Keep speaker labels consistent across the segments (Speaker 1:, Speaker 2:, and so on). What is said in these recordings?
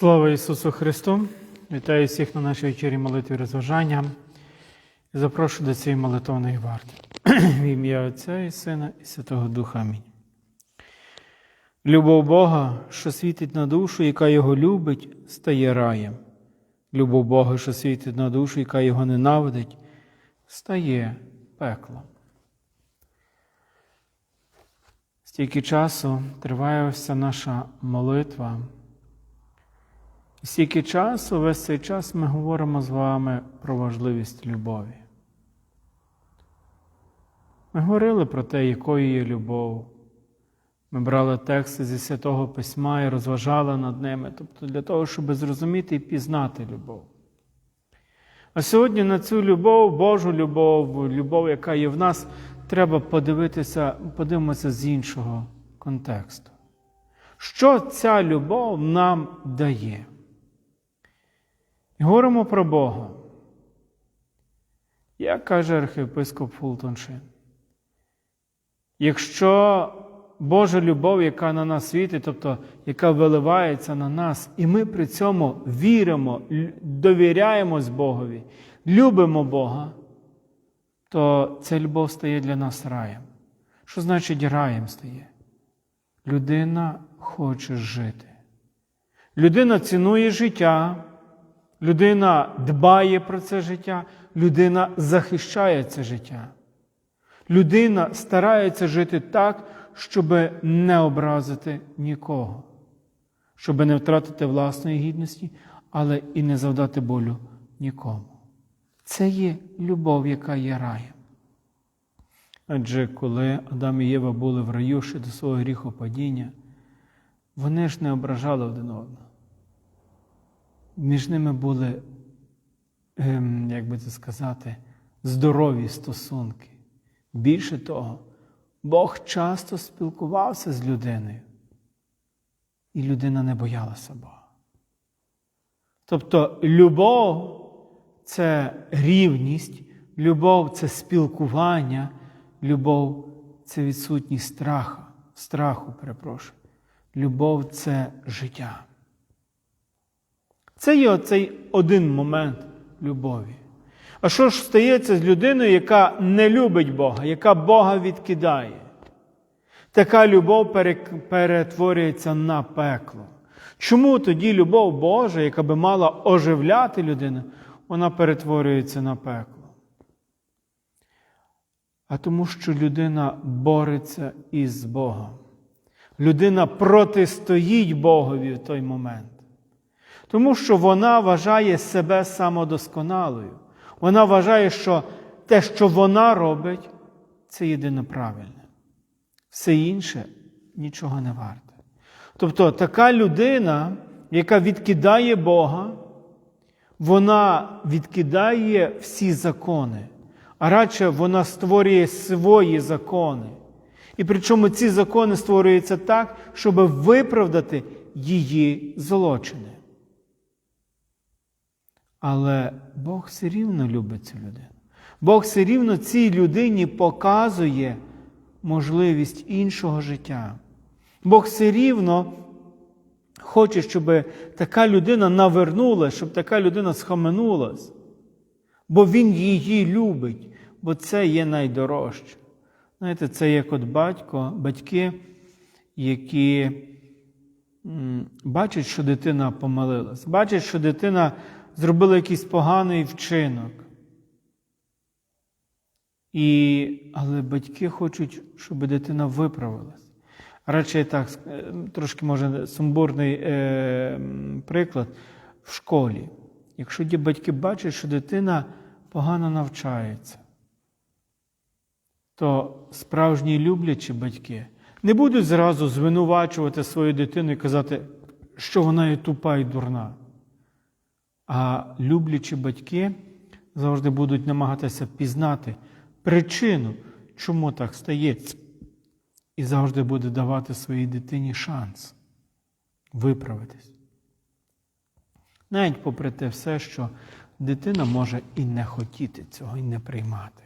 Speaker 1: Слава Ісусу Христу! Вітаю всіх на нашій вечері молитві розважання. Запрошую до цієї молитовної варти. В ім'я Отця і Сина і Святого Духа. Амінь. Любов Бога, що світить на душу, яка його любить, стає раєм. Любов Бога, що світить на душу, яка його ненавидить, стає пеклом. Стільки часу триває ця наша молитва. Стільки часу, весь цей час ми говоримо з вами про важливість любові. Ми говорили про те, якою є любов. Ми брали тексти зі Святого Письма і розважали над ними, тобто для того, щоб зрозуміти і пізнати любов. А сьогодні на цю любов, Божу любов, любов, яка є в нас, треба подивитися, подивимося з іншого контексту. Що ця любов нам дає? Говоримо про Бога. Як каже архієпископ Фултоншин, якщо Божа любов, яка на нас світить, тобто яка виливається на нас, і ми при цьому віримо, довіряємось Богові, любимо Бога, то ця любов стає для нас раєм. Що значить раєм стає? Людина хоче жити. Людина цінує життя. Людина дбає про це життя, людина захищає це життя. Людина старається жити так, щоб не образити нікого, щоб не втратити власної гідності, але і не завдати болю нікому. Це є любов, яка є раєм. Адже коли Адам і Єва були в раю ще до свого гріхопадіння, вони ж не ображали один одного між ними були, ем, як би це сказати, здорові стосунки. Більше того, Бог часто спілкувався з людиною, і людина не боялася Бога. Тобто любов це рівність, любов це спілкування, любов це відсутність страху, страху, перепрошую. Любов це життя. Це є оцей один момент любові. А що ж стається з людиною, яка не любить Бога, яка Бога відкидає? Така любов перетворюється на пекло. Чому тоді любов Божа, яка би мала оживляти людину, вона перетворюється на пекло? А тому, що людина бореться із Богом. Людина протистоїть Богові в той момент. Тому що вона вважає себе самодосконалою. Вона вважає, що те, що вона робить, це єдине правильне. Все інше нічого не варте. Тобто така людина, яка відкидає Бога, вона відкидає всі закони, а радше вона створює свої закони. І причому ці закони створюються так, щоб виправдати її злочини. Але Бог все рівно любить цю людину. Бог все рівно цій людині показує можливість іншого життя. Бог все рівно хоче, щоб така людина навернулася, щоб така людина схаменулась. Бо Він її любить, бо це є найдорожче. Знаєте, це як от батько, батьки, які бачать, що дитина помилилась, бачать, що дитина зробила якийсь поганий вчинок. І, Але батьки хочуть, щоб дитина виправилась. Радше так, трошки може сумбурний е, приклад в школі. Якщо батьки бачать, що дитина погано навчається, то справжні люблячі батьки не будуть зразу звинувачувати свою дитину і казати, що вона є тупа і дурна. А люблячі батьки завжди будуть намагатися пізнати причину, чому так стається, і завжди буде давати своїй дитині шанс виправитись. Навіть попри те все, що дитина може і не хотіти цього, і не приймати.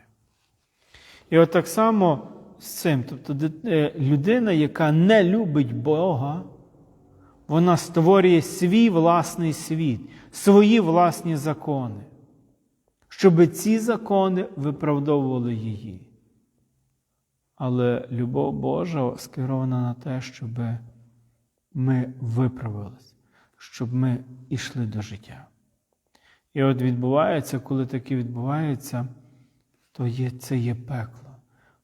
Speaker 1: І от так само з цим, тобто людина, яка не любить Бога, Вона створює свій власний світ, свої власні закони, щоб ці закони виправдовували її. Але любов Божа скерована на те, щоб ми виправились, щоб ми йшли до життя. І от відбувається, коли таке відбувається, то є, це є пекло.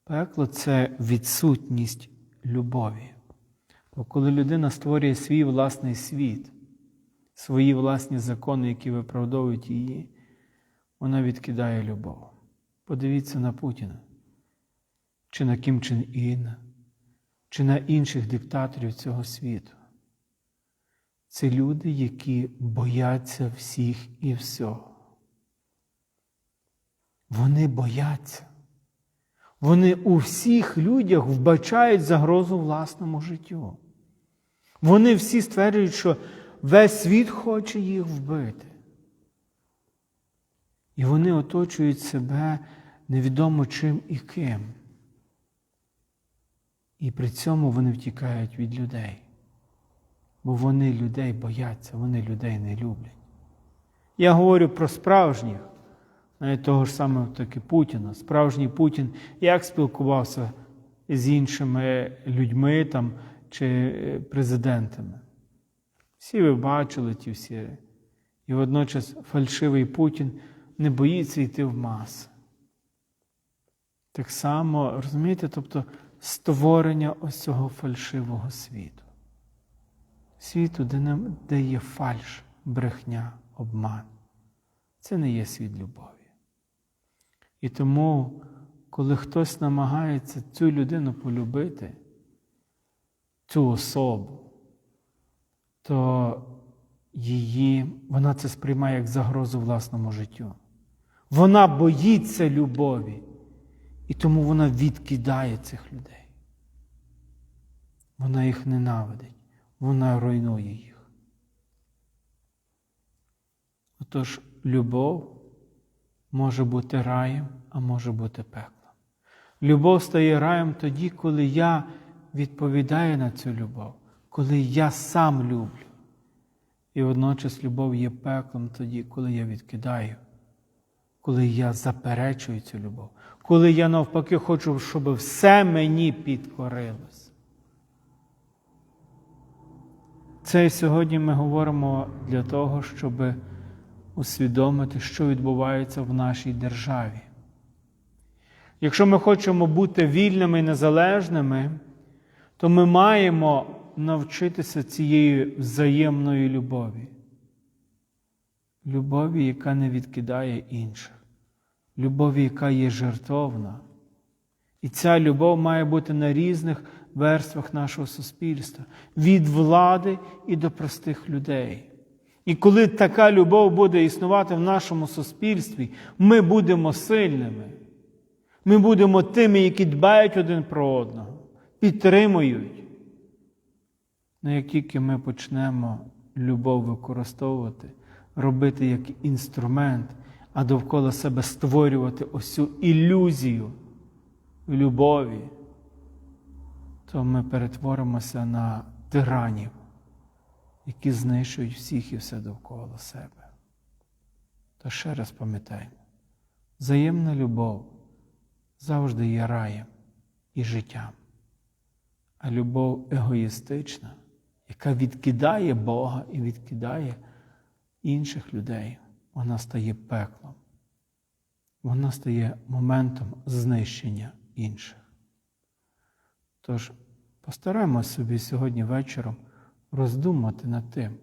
Speaker 1: Пекло це відсутність любові. Бо коли людина створює свій власний світ, свої власні закони, які виправдовують її, вона відкидає любов. Подивіться на Путіна, чи на Кім Чен Іна, чи на інших диктаторів цього світу. Це люди, які бояться всіх і всього. Вони бояться. Вони у всіх людях вбачають загрозу власному життю. Вони всі стверджують, що весь світ хоче їх вбити. І вони оточують себе невідомо чим і ким. І при цьому вони втікають від людей. Бо вони людей бояться, вони людей не люблять. Я говорю про справжніх, навіть того ж самого таки Путіна. Справжній Путін як спілкувався з іншими людьми там, чи президентами. Всі ви бачили ті всі. І водночас фальшивий Путін не боїться йти в маси. Так само, розумієте, тобто створення ось цього фальшивого світу. Світу, де, не, де є фальш, брехня, обман. Це не є світ любові. І тому, коли хтось намагається цю людину полюбити, цю особу, то її, вона це сприймає як загрозу власному життю. Вона боїться любові, і тому вона відкидає цих людей. Вона їх ненавидить, вона руйнує їх. Отож, любов може бути раєм, а може бути пеклом. Любов стає раєм тоді, коли я відповідаю на цю любов, коли я сам люблю. І водночас любов є пеклом тоді, коли я відкидаю, коли я заперечую цю любов, коли я навпаки хочу, щоб все мені підкорилось. Це сьогодні ми говоримо для того, щоб усвідомити, що відбувається в нашій державі. Якщо ми хочемо бути вільними і незалежними, то ми маємо навчитися цієї взаємної любові. Любові, яка не відкидає інших, любові, яка є жертовна. І ця любов має бути на різних верствах нашого суспільства, від влади і до простих людей. І коли така любов буде існувати в нашому суспільстві, ми будемо сильними. Ми будемо тими, які дбають один про одного, підтримують. Але як тільки ми почнемо любов використовувати, робити як інструмент, а довкола себе створювати ось ілюзію любові, то ми перетворимося на тиранів, які знищують всіх і все довкола себе. То ще раз пам'ятаємо, взаємна любов завжди є раєм і життям, а любов егоїстична, яка відкидає Бога і відкидає інших людей, вона стає пеклом. Вона стає моментом знищення інших. Тож постараємось собі сьогодні вечором роздумати над тим,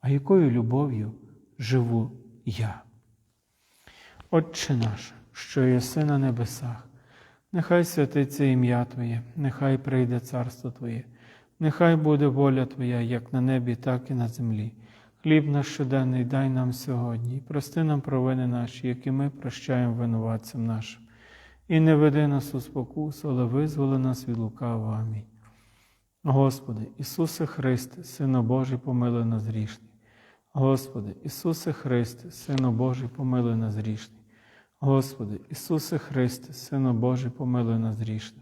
Speaker 1: а якою любов'ю живу я. Отче наш, що єси на небесах, нехай святиться ім'я Твоє, нехай прийде царство Твоє, нехай буде воля Твоя, як на небі, так і на землі. Хліб наш щоденний дай нам сьогодні, прости нам провини наші, які ми прощаємо винуватцям нашим. І не веди нас у спокусу, але визволи нас від лукавого. Амінь. Господи, Ісусе Христе, Сину Божий, помилуй нас грішний. Господи, Ісусе Христе, Сину Божий, помилуй нас грішний. Господи, Ісусе Христе, Сину Божий, помилуй нас грішний.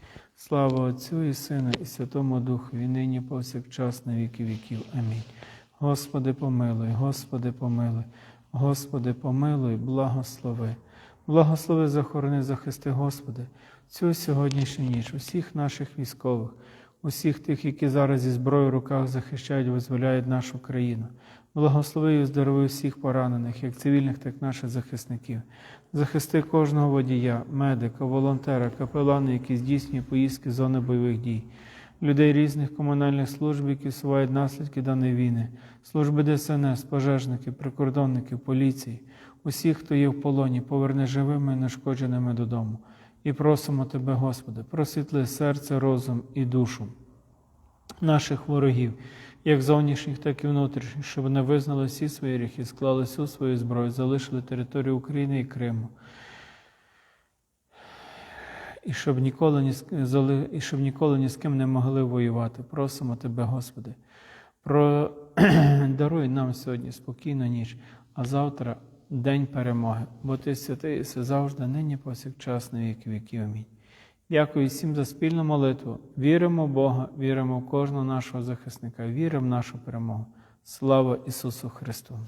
Speaker 1: Слава Отцю і Сину, і Святому Духу, і нині повсякчас на віки віків. Амінь. Господи, помилуй, Господи, помилуй, Господи, помилуй, благослови. Благослови, захорони, захисти, Господи, цю сьогоднішню ніч, усіх наших військових, усіх тих, які зараз зі зброєю в руках захищають, визволяють нашу країну. Благослови і оздорови всіх поранених, як цивільних, так і наших захисників. Захисти кожного водія, медика, волонтера, капелана, які здійснюють поїздки з зони бойових дій, людей різних комунальних служб, які всувають наслідки даної війни, служби ДСНС, пожежників, прикордонників, поліції, усіх, хто є в полоні, поверни живими і нешкодженими додому. І просимо Тебе, Господи, просвітли серце, розум і душу наших ворогів, як зовнішніх, так і внутрішніх, щоб вони визнали всі свої гріхи, склали всю свою зброю, залишили територію України і Криму. І щоб ніколи ні і щоб ніколи ні з ким не могли воювати. Просимо Тебе, Господи, про... даруй нам сьогодні спокійну ніч, а завтра день перемоги, бо Ти святий і все завжди, нині повсякчас на віки. Амінь. Дякую всім за спільну молитву. Віримо в Бога, віримо в кожного нашого захисника, віримо в нашу перемогу. Слава Ісусу Христу!